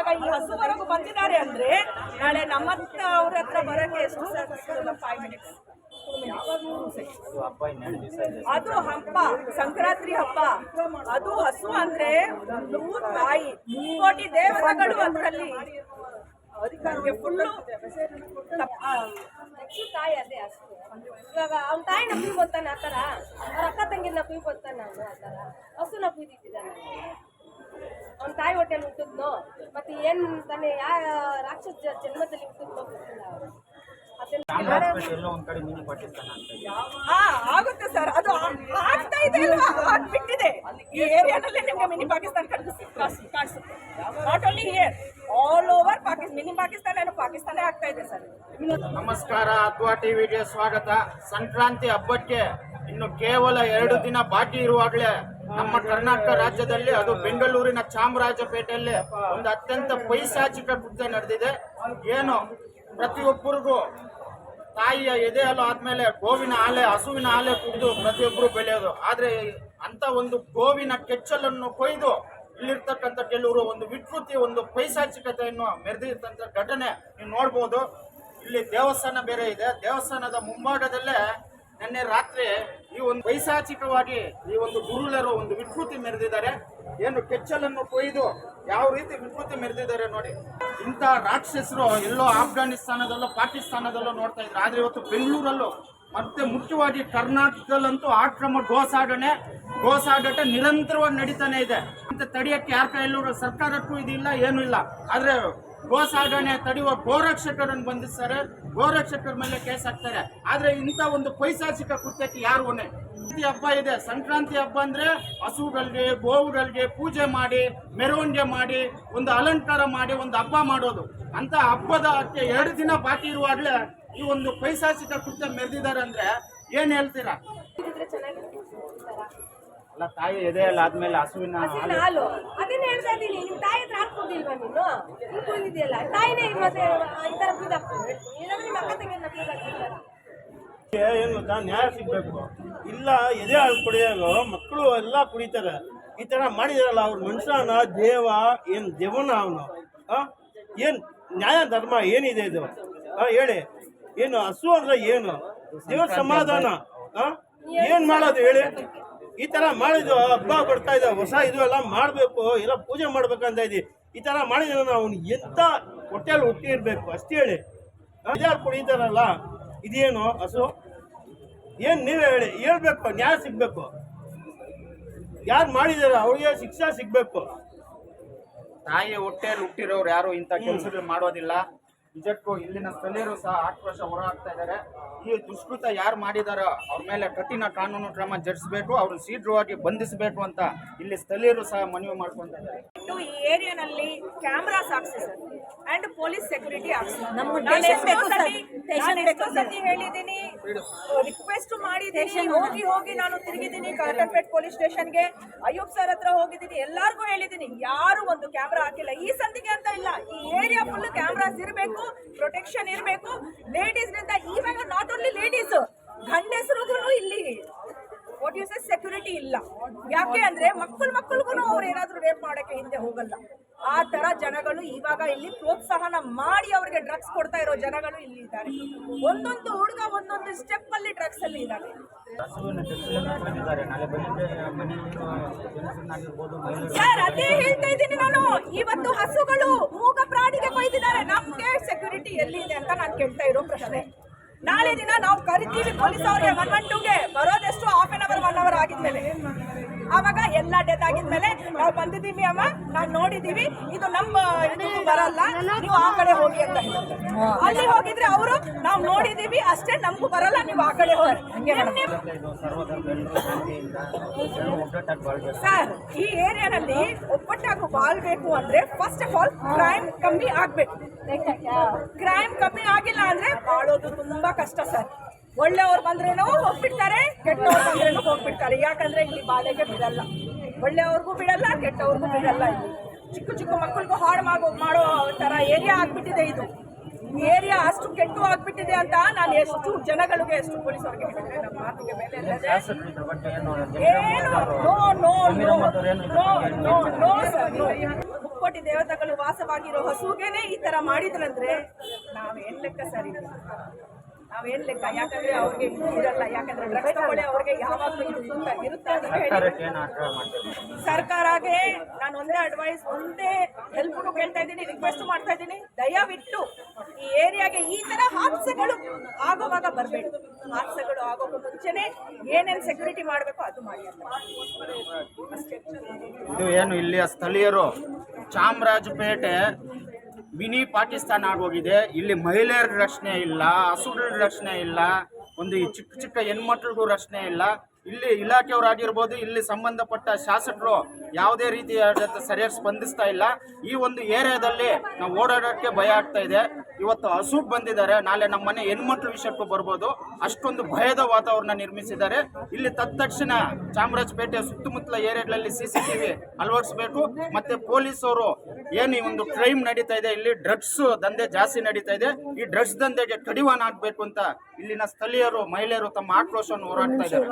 ಇವಾಗ ಈ ಹಸುವರೆಗೂ ಬಂದಿದ್ದಾರೆ ಅಂದ್ರೆ ನಾಳೆ ನಮ್ಮ ಹತ್ರ ಅವ್ರ ಹತ್ರ ಬರಕ್ಕೆ ಎಷ್ಟು ಫೈವ್ ಮಿನಿಟ್ಸ್ ಅದು ಹಬ್ಬ, ಸಂಕ್ರಾಂತಿ ಹಬ್ಬ. ಅದು ಹಸು ಅಂದ್ರೆ ನೂರು ತಾಯಿ, ಕೋಟಿ ದೇವತೆಗಳು ಅದರಲ್ಲಿ. ಅದಕ್ಕೆ ಫುಲ್ಲು ತಾಯಿ ಅದೇ ಹಸು. ಇವಾಗ ಅವ್ನ ತಾಯಿನ ಕುಯ್ ಬರ್ತಾನೆ ಆ ಥರ? ಅವ್ರ ಅಕ್ಕ ತಂಗಿನ ಕುಯ್ ಬರ್ತಾನೆ ಅವನು ಆ ಥರ? ಹಸುನ ಅವ್ನ ತಾಯಿ ಹೊಟ್ಟೆಲಿ ಹುಟ್ಟಿದ್ನೋ? ಮತ್ತೆ ಏನ್ ತಾನೆ ಯಾ ರಾಕ್ಷಸ ಜನ್ಮದಲ್ಲಿ ಹುಟ್ಟಿದ್ನೋ ಗೊತ್ತಿಲ್ಲ. ಆಗುತ್ತೆ ಸರ್ ಅದು ಆಗ್ತಾ ಇದೆ ಅಲ್ವಾ? ಆಗ್ಬಿಟ್ಟಿದೆ ಈ ಏರಿಯಾನಲ್ಲಿ ನಿಮ್ಗೆ ಮಿನಿ ಪಾಕಿಸ್ತಾನ ಕಾಣಿಸುತ್ತೆ not only here all over Pakistan mini Pakistan ಏನು ಪಾಕಿಸ್ತಾನ ಆಗ್ತಾ ಇದೆ ಸರ್ ನಮಸ್ಕಾರ ಅದ್ವಾ ಟಿವಿಗೆ ಸ್ವಾಗತ. ಸಂಕ್ರಾಂತಿ ಹಬ್ಬಕ್ಕೆ ಇನ್ನು ಕೇವಲ ಎರಡು ದಿನ ಬಾಕಿ ಇರುವಾಗಲೇ ನಮ್ಮ ಕರ್ನಾಟಕ ರಾಜ್ಯದಲ್ಲಿ ಅದು ಬೆಂಗಳೂರಿನ ಚಾಮರಾಜಪೇಟೆಯಲ್ಲಿ ಒಂದು ಅತ್ಯಂತ ಪೈಸಾಚಿಕ ಕೃತ್ಯ ನಡೆದಿದೆ. ಏನು? ಪ್ರತಿಯೊಬ್ಬರಿಗೂ ತಾಯಿಯ ಎದೆ ಹಾಲು ಆದ್ಮೇಲೆ ಗೋವಿನ ಹಾಲೆ ಹಸುವಿನ ಹಾಲೆ ಕುಡಿದು ಪ್ರತಿಯೊಬ್ಬರು ಬೆಳೆಯೋದು. ಆದರೆ ಅಂತ ಒಂದು ಗೋವಿನ ಕೆಚ್ಚಲನ್ನು ಕೊಯ್ದು ಇಲ್ಲಿರ್ತಕ್ಕಂಥ ಕೆಲವರು ಒಂದು ವಿಕೃತಿ, ಒಂದು ಪೈಸಾಚಿಕತೆಯನ್ನು ಮೆರೆದಿರ್ತಂಥ ಘಟನೆ ನೀವು ನೋಡ್ಬೋದು. ಇಲ್ಲಿ ದೇವಸ್ಥಾನ ಬೇರೆ ಇದೆ. ದೇವಸ್ಥಾನದ ಮುಂಭಾಗದಲ್ಲೇ ನಿನ್ನೆ ರಾತ್ರಿ ಈ ಒಂದು ವೈಸಾಚಿಕವಾಗಿ ಈ ಒಂದು ಗುರುಳರು ಒಂದು ವಿಕೃತಿ ಮೆರೆದಿದ್ದಾರೆ. ಏನು ಕೆಚ್ಚಲನ್ನು ಕೊಯ್ದು ಯಾವ ರೀತಿ ವಿಕೃತಿ ಮೆರೆದಿದ್ದಾರೆ ನೋಡಿ. ಇಂಥ ರಾಕ್ಷಸರು ಎಲ್ಲೋ ಆಫ್ಘಾನಿಸ್ತಾನದಲ್ಲೋ ಪಾಕಿಸ್ತಾನದಲ್ಲೋ ನೋಡ್ತಾ ಇದ್ರು. ಆದ್ರೆ ಇವತ್ತು ಬೆಂಗಳೂರಲ್ಲೂ ಮತ್ತೆ ಮುಖ್ಯವಾಗಿ ಕರ್ನಾಟಕದಲ್ಲಂತೂ ಆಕ್ರಮ ಗೋಸಾಡಣೆ ಗೋಸಾಗಾಟ ನಿರಂತರವಾಗಿ ನಡೀತಾನೆ ಇದೆ. ಅಂತ ತಡೆಯಕ್ಕೆ ಯಾರ ಕೈಯಲ್ಲೂ ಸರ್ಕಾರಕ್ಕೂ ಇದಿಲ್ಲ, ಏನೂ ಇಲ್ಲ. ಆದ್ರೆ ಗೋಸಾಗಣೆ ತಡೆಯುವ ಗೋರಕ್ಷಕರನ್ನು ಬಂಧಿಸ್ತಾರೆ. ಗೋರಕ್ಷಕರ ಮೇಲೆ ಕೇಸ್ ಹಾಕ್ತಾರೆ. ಆದರೆ ಇಂಥ ಒಂದು ಪೈಸಾಸಿಕ ಕೃತ್ಯಕ್ಕೆ ಯಾರು ಹೊಣೆ? ಹಬ್ಬ ಇದೆ. ಸಂಕ್ರಾಂತಿ ಹಬ್ಬ ಅಂದ್ರೆ ಹಸುಗಳಿಗೆ, ಗೋವುಗಳಿಗೆ ಪೂಜೆ ಮಾಡಿ, ಮೆರವಣಿಗೆ ಮಾಡಿ, ಒಂದು ಅಲಂಕಾರ ಮಾಡಿ, ಒಂದು ಹಬ್ಬ ಮಾಡೋದು. ಅಂತ ಹಬ್ಬದ ಅಕ್ಕೆ ಎರಡು ದಿನ ಬಾಕಿ ಇರುವಾಗಲೇ ಈ ಒಂದು ಪೈಸಾಸಿಕ ಕೃತ್ಯ ಮೆರೆದಿದ್ದಾರೆ ಅಂದ್ರೆ ಏನ್ ಹೇಳ್ತೀರಾ ಇದ್ರೆ ಚೆನ್ನಾಗಿರುತ್ತೆ ಈ ಥರ. ಅಲ್ಲ ತಾಯಿ ಎದೆ ಆದ್ಮೇಲೆ ಹಸುವಿನ ಹಸಿನ ಹಾಲು. ಅದನ್ನ ಹೇಳ್ತಾ ಇದ್ದೀನಿ ನಿಮ್ ತಾಯಿ ಹತ್ರ ಹಾಲು ಕುಡ್ದಿಲ್ವಾ ನೀನು? ನೀನ್ ಕುಯ್ದಿದ್ಯಲ್ಲ ತಾಯಿನೇ ಈಗ ಮತ್ತೆ ಈ ತರ ಕುಯ್ದಾಕ್ತಾರೆ ಇಲ್ಲಾಂದ್ರೆ ನಿಮ್ಮ ಅಕ್ಕ ತಂಗಿಯನ್ನ ಕುಯ್ದಾಕ್ತಿದ್ದಾರೆ ಏನು ಗೊತ್ತಾ? ನ್ಯಾಯ ಸಿಗ್ಬೇಕು. ಇಲ್ಲ ಎದೆ ಹಾಲು ಕುಡಿಯೋದು ಮಕ್ಕಳು ಎಲ್ಲ ಕುಡಿತಾರೆ. ಈ ತರ ಮಾಡಿದಾರಲ್ಲ ಅವ್ರ ಮನುಷ್ಯನ ದೇವ ಏನ್ ದೇವನ ಅವನು? ಏನ್ ನ್ಯಾಯ ಧರ್ಮ ಏನಿದೆ ಇದು? ಆ, ಹೇಳಿ. ಏನು ಹಸು ಅಂದ್ರೆ ಏನು? ದೇವ್ರ ಸಮಾಧಾನ. ಆ? ಏನ್ ಮಾಡೋದು ಹೇಳಿ? ಈ ತರ ಮಾಡಿದ್ದು ಹಬ್ಬ ಬರ್ತಾ ಇದೆ, ಹೊಸ ಇದು ಎಲ್ಲ ಮಾಡಬೇಕು, ಎಲ್ಲ ಪೂಜೆ ಮಾಡ್ಬೇಕಂತ ಇದ್ದೀವಿ ಈ ತರ ಮಾಡಿದ್ರೆ ಅವ್ನು ಎಂತ ಹೊಟ್ಟೆಯಲ್ಲಿ ಹುಟ್ಟಿರ್ಬೇಕು ಅಷ್ಟೇ ಹೇಳಿ. ಹಾಲು ಕುಡಿತಾರಲ್ಲ ಇದೇನು ಹಸು? ಏನು ನೀವೇ ಹೇಳಿ, ಹೇಳ್ಬೇಕು, ನ್ಯಾಯ ಸಿಗ್ಬೇಕು. ಯಾರು ಮಾಡಿದಾರ ಅವ್ರಿಗೆ ಶಿಕ್ಷೆ ಸಿಗ್ಬೇಕು. ತಾಯಿ ಹೊಟ್ಟೆಯಲ್ಲಿ ಹುಟ್ಟಿರೋರು ಯಾರು ಇಂಥ ಕೆಲಸಗಳು ಮಾಡೋದಿಲ್ಲ? ನಿಜಕ್ಕೂ ಇಲ್ಲಿನ ಸ್ಥಳೀಯರು ಸಹ ಆಕ್ರೋಶ ಹೊರಹಾಕ್ತಾ ಇದ್ದಾರೆ. ಈ ದುಷ್ಕೃತ ಯಾರು ಮಾಡಿದಾರೋ ಅವ್ರ ಮೇಲೆ ಕಠಿಣ ಕಾನೂನು ಕ್ರಮ ಜರುಗಿಸಬೇಕು ಅವ್ರನ್ನ ಶೀಘ್ರವಾಗಿ ಬಂಧಿಸಬೇಕು ಅಂತ ಇಲ್ಲಿ ಸ್ಥಳೀಯರು ಸಹ ಮನವಿ ಮಾಡ್ಕೊತಾ ಇದ್ದಾರೆ. ಈ ಏರಿಯಾನಲ್ಲಿ ಕ್ಯಾಮ್ರಾಸ್ ಹಾಕ್ಸಿ ಸರ್. ಅಂಡ್ ಪೊಲೀಸ್ ಸೆಕ್ಯೂರಿಟಿ ಹಾಕ್ಸಿ ನಮ್ಗೆ ನಾನು station ಎಷ್ಟೋ ಬೇಕು ಸರ್. ಸತಿ- ನಾನು ಬೇಕು ಎಷ್ಟೋ ಸತಿ ಹೇಳಿದ್ದೀನಿ ರಿಕ್ವೆಸ್ಟ್ ಮಾಡಿದ್ದೀನಿ ಹೋಗಿ ಹೋಗಿ ನಾನು ತಿರುಗಿದ್ದೀನಿ ಕಾಟನ್ಪೇಟ್ ಪೊಲೀಸ್ ಸ್ಟೇಷನ್ಗೆ ಅಯ್ಯೂಬ್ ಸರ್ ಹತ್ರ ಹೋಗಿದ್ದೀನಿ ಎಲ್ಲಾರ್ಗೂ ಹೇಳಿದ್ದೀನಿ ಯಾರು ಒಂದು ಕ್ಯಾಮ್ರಾ ಹಾಕಿಲ್ಲ. ಈ ಸಂದಿಗೆ ಅಂತ ಇಲ್ಲ. ಈ ಏರಿಯಾ ಫುಲ್ ಕ್ಯಾಮ್ರಾಸ್ ಇರಬೇಕು ಪ್ರೊಟೆಕ್ಷನ್ ಇರಬೇಕು. ಲೇಡೀಸ್ನಿಂದ ಇವಾಗ ನಾಟ್ ಓನ್ಲಿ ಲೇಡೀಸ್ ಗಂಡಸರಿಗೂ ಇಲ್ಲಿ ಯು ಸೆಕ್ಯೂರಿಟಿ ಇಲ್ಲ. ಯಾಕೆ ಅಂದ್ರೆ ಮಕ್ಕಳು ಮಕ್ಕಳಿಗೂ ಅವ್ರು ಏನಾದರೂ ರೇಪ್ ಮಾಡೋಕೆ ಹಿಂದೆ ಹೋಗಲ್ಲ. ಆ ತರ ಜನಗಳು ಇವಾಗ ಇಲ್ಲಿ ಪ್ರೋತ್ಸಾಹನ ಮಾಡಿ ಅವ್ರಿಗೆ ಡ್ರಗ್ಸ್ ಕೊಡ್ತಾ ಇರೋ ಜನಗಳು ಇಲ್ಲಿ ಇದ್ದಾರೆ. ಒಂದೊಂದು ಹುಡುಗ ಒಂದೊಂದು ಸ್ಟೆಪ್ ಅಲ್ಲಿ ಡ್ರಗ್ಸ್ ಅಲ್ಲಿ ಇದ್ದಾರೆ ಸರ್ ಅದೇ ಹೇಳ್ತಾ ಇದ್ದೀನಿ ನಾನು. ಇವತ್ತು ಹಸುಗಳು, ಮೂಗ ಪ್ರಾಣಿಗೆ ಕೊಯ್ದಿದ್ದಾರೆ. ನಮ್ಗೆ ಸೆಕ್ಯೂರಿಟಿ ಎಲ್ಲಿದೆ ಅಂತ ನಾನು ಕೇಳ್ತಾ ಇರೋ ಪ್ರಶ್ನೆ. ನಾಳೆ ದಿನ ನಾವು ಕರಿತೀವಿ ಪೊಲೀಸ್ ಅವ್ರಿಗೆ ಒನ್ ಒನ್ ಟೂಗೆ ಬರೋದೆಷ್ಟು half an hour one hour ಆಗಿದ್ಮೇಲೆ. ಆವಾಗ ಎಲ್ಲ ಡೆತ್ ಆಗಿದ್ಮೇಲೆ ನಾವು ಬಂದಿದ್ದೀವಿ ಅಮ್ಮ ನಾವು ನೋಡಿದೀವಿ ಇದು ನಮ್ಮ ಇದಕ್ಕೂ ಬರಲ್ಲ. ನೀವು ಆ ಕಡೆ ಹೋಗಿ ಅಂತ. ಅಲ್ಲಿ ಹೋಗಿದ್ರೆ ಅವರು ನಾವು ನೋಡಿದೀವಿ ಅಷ್ಟೇ ನಮಗೂ ಬರಲ್ಲ ನೀವು ಆ ಕಡೆ ಹೋಗಿ. ಸರ್ ಈ ಏರಿಯಾನಲ್ಲಿ ಒಬ್ಬಟ್ಟಾಗಿ ಬಾಳ್ಬೇಕು ಅಂದ್ರೆ ಫಸ್ಟ್ ಆಫ್ ಆಲ್ ಕ್ರೈಮ್ ಕಮ್ಮಿ ಆಗ್ಬೇಕು. ಕ್ರೈಮ್ ಕಮ್ಮಿ ಆಗಿಲ್ಲ ಅಂದ್ರೆ ಬಾಳೋದು ತುಂಬಾ ಕಷ್ಟ ಸರ್. ಒಳ್ಳೆಯವ್ರು ಬಂದ್ರೂ ಹೋಗ್ಬಿಡ್ತಾರೆ ಕೆಟ್ಟವ್ರು ಬಂದ್ರೂ ಹೋಗ್ಬಿಡ್ತಾರೆ ಯಾಕಂದ್ರೆ ಇಲ್ಲಿ ಬಾಳೆಗೆ ಬಿಡಲ್ಲ. ಒಳ್ಳೆಯವ್ರಿಗೂ ಬಿಡಲ್ಲ ಕೆಟ್ಟವ್ರಿಗೂ ಬಿಡಲ್ಲ ಇಲ್ಲಿ. ಚಿಕ್ಕ ಚಿಕ್ಕ ಮಕ್ಕಳಿಗೂ ಹಾಳು ಮಾಡೋ ಮಾಡೋ ತರ ಏರಿಯಾ ಆಗ್ಬಿಟ್ಟಿದೆ ಇದು. ಏರಿಯಾ ಅಷ್ಟು ಕೆಟ್ಟು ಆಗ್ಬಿಟ್ಟಿದೆ ಅಂತ ನಾನು ಎಷ್ಟು ಜನಗಳಿಗೆ ಎಷ್ಟು ಪೊಲೀಸರಿಗೆ ಹೇಳಿದ್ರೆ ನಮ್ಮ ಮಾತಿಗೆ ಏನು no no no no no sir ಮುಕ್ಕೋಟಿ ದೇವತೆಗಳು ವಾಸವಾಗಿರೋ ಹಸುಗೆನೆ ಈ ತರ ಮಾಡಿದ್ರಂದ್ರೆ ನಾವೇನ್ ಲೆಕ್ಕ ಸರಿ ನಾವೇನ್ ಲೆಕ್ಕ? ಯಾಕಂದ್ರೆ ಅವ್ರಿಗೆ ಇದು ಇರಲ್ಲ ಯಾಕಂದ್ರೆ ಡ್ರಗ್ಸ್ ತಗೊಳ್ಳಿ ಅವ್ರಿಗೆ ಯಾವಾಗಲೂ ಇದು ಇರುತ್ತಾ ಇರುತ್ತಾ ಅಂತ ಹೇಳಿ. ಸರ್ಕಾರಗೆ ನಾನು ಒಂದೇ ಅಡ್ವೈಸ್ ಒಂದೇ ಹೆಲ್ಪ್ ಕೇಳ್ತಾ ಇದ್ದೀನಿ ರಿಕ್ವೆಸ್ಟ್ ಮಾಡ್ತಾ ಇದ್ದೀನಿ. ದಯವಿಟ್ಟು ಈ ಏರಿಯಾಗೆ ಈ ತರ ಹಾದಸೆಗಳು ಆಗುವಾಗ ಬರಬೇಡಿ. ಹಾದಸೆಗಳು ಆಗೋಕ್ಕೂ ಮುಂಚೆನೆ ಏನೇನು ಸೆಕ್ಯೂರಿಟಿ ಮಾಡಬೇಕು ಅದು ಮಾಡಿ ಇದು ಏನು ಇಲ್ಲಿಯ ಸ್ಥಳೀಯರು ಚಾಮರಾಜಪೇಟೆ ಮಿನಿ ಪಾಕಿಸ್ತಾನ ಆಗೋಗಿದೆ. ಇಲ್ಲಿ ಮಹಿಳೆಯರ ರಕ್ಷಣೆ ಇಲ್ಲ, ಹಸುಗಳ ರಕ್ಷಣೆ ಇಲ್ಲ, ಒಂದು ಈ ಚಿಕ್ಕ ಚಿಕ್ಕ ಹೆಣ್ಮಕ್ಳಿಗೂ ರಕ್ಷಣೆ ಇಲ್ಲ. ಇಲ್ಲಿ ಇಲಾಖೆಯವರಾಗಿರ್ಬೋದು, ಇಲ್ಲಿ ಸಂಬಂಧಪಟ್ಟ ಶಾಸಕರು ಯಾವುದೇ ರೀತಿಯಾದಂಥ ಸರಿಯಾಗಿ ಸ್ಪಂದಿಸ್ತಾ ಇಲ್ಲ. ಈ ಒಂದು ಏರಿಯಾದಲ್ಲಿ ನಾವು ಓಡಾಡೋಕ್ಕೆ ಭಯ ಆಗ್ತಾ ಇದೆ. ಇವತ್ತು ಹಸುಗ್ ಬಂದಿದ್ದಾರೆ. ನಾಳೆ ನಮ್ಮ ಮನೆ ಹೆಣ್ಮಕ್ಳು ವಿಷಯಕ್ಕೂ ಬರ್ಬೋದು. ಅಷ್ಟೊಂದು ಭಯದ ವಾತಾವರಣ ನಿರ್ಮಿಸಿದ್ದಾರೆ. ಇಲ್ಲಿ ತತ್ಕ್ಷಣ ಚಾಮರಾಜಪೇಟೆ ಸುತ್ತಮುತ್ತಲ ಏರಿಯಾಗಳಲ್ಲಿ ಸಿ ಸಿ ಟಿವಿ ಅಳವಡಿಸಬೇಕು. ಮತ್ತೆ ಪೊಲೀಸ್ ಅವರು ಏನು ಈ ಒಂದು ಕ್ರೈಮ್ ನಡೀತಾ ಇದೆ, ಇಲ್ಲಿ ಡ್ರಗ್ಸ್ ದಂಧೆ ಜಾಸ್ತಿ ನಡೀತಾ ಇದೆ. ಈ ಡ್ರಗ್ಸ್ ದಂಧೆಗೆ ಕಡಿವಾಣ ಆಗಬೇಕು ಅಂತ ಇಲ್ಲಿನ ಸ್ಥಳೀಯರು, ಮಹಿಳೆಯರು ತಮ್ಮ ಆಕ್ರೋಶವನ್ನು ಹೋರಾಡ್ತಾ ಇದ್ದಾರೆ.